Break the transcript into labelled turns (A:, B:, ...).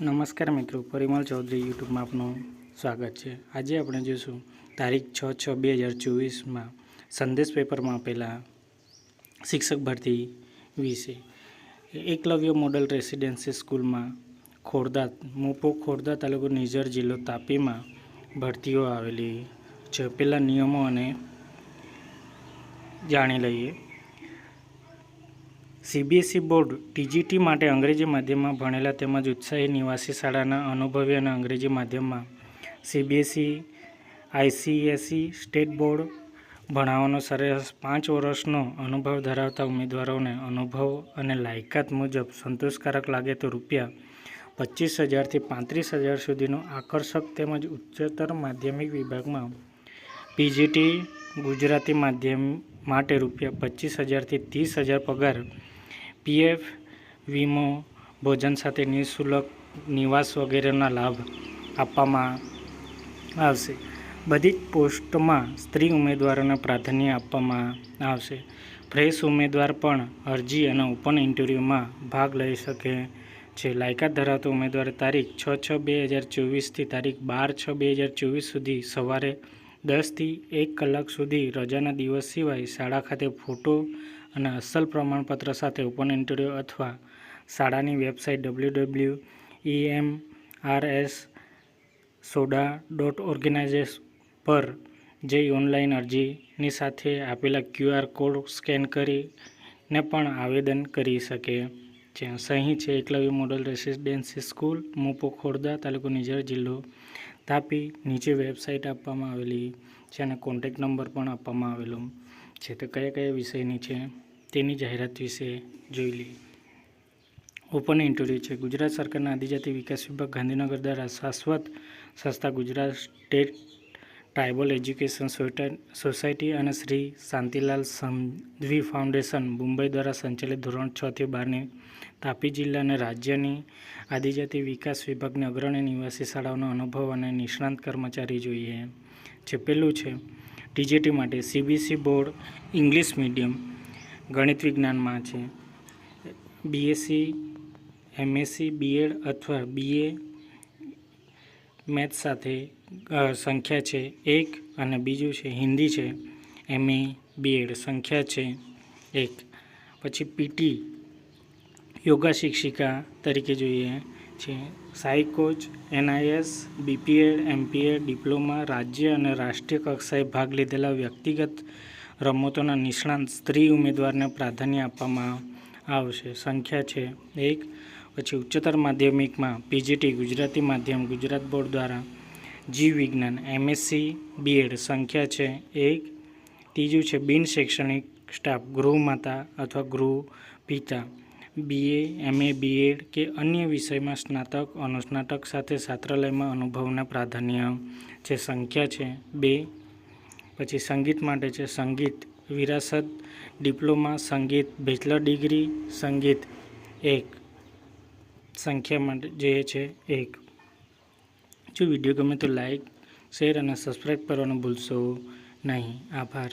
A: નમસ્કાર મિત્રો, પરિમલ ચૌધરી યુટ્યુબમાં આપનું સ્વાગત છે. આજે આપણે જોઈશું તારીખ છ છ બે હજાર ચોવીસમાં સંદેશ પેપરમાં આપેલા શિક્ષક ભરતી વિશે. એકલવ્ય મોડલ રેસિડેન્સી સ્કૂલમાં ખોરદા, મોપો ખોરદા તાલુકો નિઝર જિલ્લો તાપીમાં ભરતીઓ આવેલી છે. પેલા નિયમો અને જાણી લઈએ. સીબીએસઈ બોર્ડ ટીજીટી માટે અંગ્રેજી માધ્યમમાં ભણેલા તેમજ ઉત્સાહી નિવાસી શાળાના અનુભવી અને અંગ્રેજી માધ્યમમાં સીબીએસઈ આઈસીએસઈ સ્ટેટ બોર્ડ ભણાવવાનો સરેરાશ પાંચ વર્ષનો અનુભવ ધરાવતા ઉમેદવારોને અનુભવ અને લાયકાત મુજબ સંતોષકારક લાગે તો રૂપિયા પચીસ હજારથી પાંત્રીસ હજાર સુધીનો આકર્ષક તેમજ ઉચ્ચતર માધ્યમિક વિભાગમાં પીજીટી ગુજરાતી માધ્યમ માટે રૂપિયા પચીસ હજારથી ત્રીસ હજાર પગાર પીએફ, વીમો, ભોજન સાથે નિઃશુલ્ક નિવાસ વગેરેના લાભ આપવામાં આવશે. બધી જ પોસ્ટમાં સ્ત્રી ઉમેદવારોને પ્રાધાન્ય આપવામાં આવશે. ફ્રેશ ઉમેદવાર પણ અરજી અને ઓપન ઇન્ટરવ્યૂમાં ભાગ લઈ શકે છે. લાયકાત ધરાવતો ઉમેદવાર તારીખ છ છ બે હજાર ચોવીસથી તારીખ બાર છ બે હજાર ચોવીસ સુધી સવારે દસથી એક કલાક સુધી રજાના દિવસ સિવાય શાળા ખાતે ફોટો અને અસલ પ્રમાણપત્ર સાથે ઓપન ઇન્ટરવ્યૂ અથવા શાળાની website W W M R S soda dot ઓર્ગેનાઇઝેસ પર જઈ ઓનલાઈન અરજીની સાથે આપેલા ક્યુઆર કોડ સ્કેન કરીને પણ આવેદન કરી શકે છે. સહી છે એકલવ્ય મોડલ રેસિડેન્સી સ્કૂલ મોપો ખોરદા તાલુકો નિઝર જિલ્લો. તાપી નીચે વેબસાઇટ આપવામાં આવેલી છે અને કોન્ટેક નંબર પણ આપવામાં આવેલો. છે તો કયા કયા વિષયની છે, તેની જાહેરાત વિશે જોઈ લઈએ. ઓપન ઇન્ટરવ્યૂ છે. ગુજરાત સરકારના આદિજાતિ વિકાસ વિભાગ ગાંધીનગર દ્વારા શાશ્વત સંસ્થા Gujarat state tribal education society અને શ્રી શાંતિલાલ સંધવી ફાઉન્ડેશન મુંબઈ દ્વારા સંચાલિત ધોરણ છ થી બારની તાપી જિલ્લા અને રાજ્યની આદિજાતિ વિકાસ વિભાગની અગ્રણી નિવાસી શાળાઓનો અનુભવ અને નિષ્ણાંત કર્મચારી જોઈએ. જે પહેલું છે ટીજીટી માટે સીબીસી બોર્ડ ઇંગ્લિશ મીડિયમ ગણિત વિજ્ઞાનમાં છે. બીએસસી, એમએસસી, બીએડ અથવા બીએ મેથ સાથે સંખ્યા છે એક અને બીજું છે હિન્દી છે. એમએ બીએડ સંખ્યા છે એક. પછી પીટી યોગા શિક્ષિકા તરીકે જોઈએ છે. SAI coach NIS BPEd MPEd diploma, રાજ્ય અને રાષ્ટ્રીય કક્ષાએ ભાગ લીધેલા વ્યક્તિગત રમતોના નિષ્ણાંત સ્ત્રી ઉમેદવારને પ્રાધાન્ય આપવામાં આવશે. સંખ્યા છે એક. પછી ઉચ્ચતર માધ્યમિકમાં પીજીટી ગુજરાતી માધ્યમ, ગુજરાત બોર્ડ દ્વારા જીવ વિજ્ઞાન એમએસસી બીએડ સંખ્યા છે એક. ત્રીજું છે બિન શૈક્ષણિક સ્ટાફ ગૃહમાતા અથવા ગૃહ પિતા. બીએ એમએ બીએડ કે અન્ય વિષયમાં સ્નાતક, અનુસ્નાતક સાથે છાત્રાલયમાં અનુભવના પ્રાધાન્ય છે. સંખ્યા છે બે. પછી સંગીત માટે છે સંગીત વિરાસત, ડિપ્લોમા, સંગીત બેચલર ડિગ્રી, સંગીત એક. સંખ્યા માટે જે છે એક. જો વીડિયો ગમે તો લાઇક શેર અને સબસ્ક્રાઈબ કરવાનું ભૂલશો નહીં. આભાર.